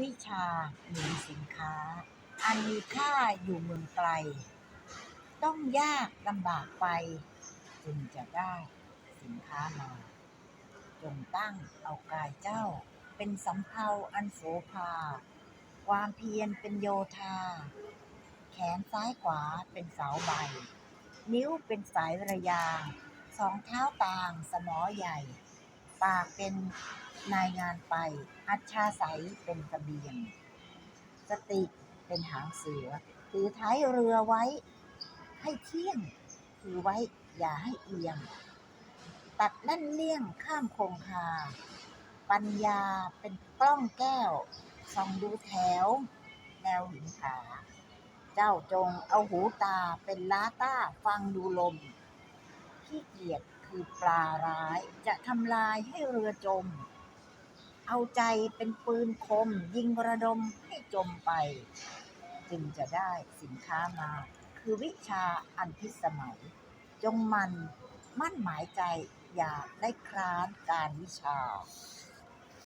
วิชาหรือสินค้า อันมีค่าอยู่เมืองไกล ต้องยากลำบากไป จึงจะได้สินค้ามา จงตั้งเอากายเจ้า เป็นสำเภาอันโสภา ความเพียรเป็นโยธา แขนซ้ายขวาเป็นเสาใบ นิ้วเป็นสายระยางสองเท้าต่างสมอใหญ่ ปากเป็นนายงานไป อัจฉาใสเป็นกระเบียง สติเป็นหางเสือ ถือท้ายเรือไว้ ให้เที่ยง ถือไว้อย่าให้เอียง ตัดเล่นเลี่ยงข้ามคงคา ปัญญาเป็นกล้องแก้ว ส่องดูแถว แนวหินผา เจ้าจงเอาหูตาเป็นล้าต้าฟังดูลม ขี้เกียจ คือปลาร้ายจะทำลายให้เรือจม เอาใจเป็นปืนคม ยิงระดมให้จมไป จึงจะได้สินค้ามา คือวิชาอันพิสมัย จงมันมั่นหมายใจอยากได้คร้านการวิชา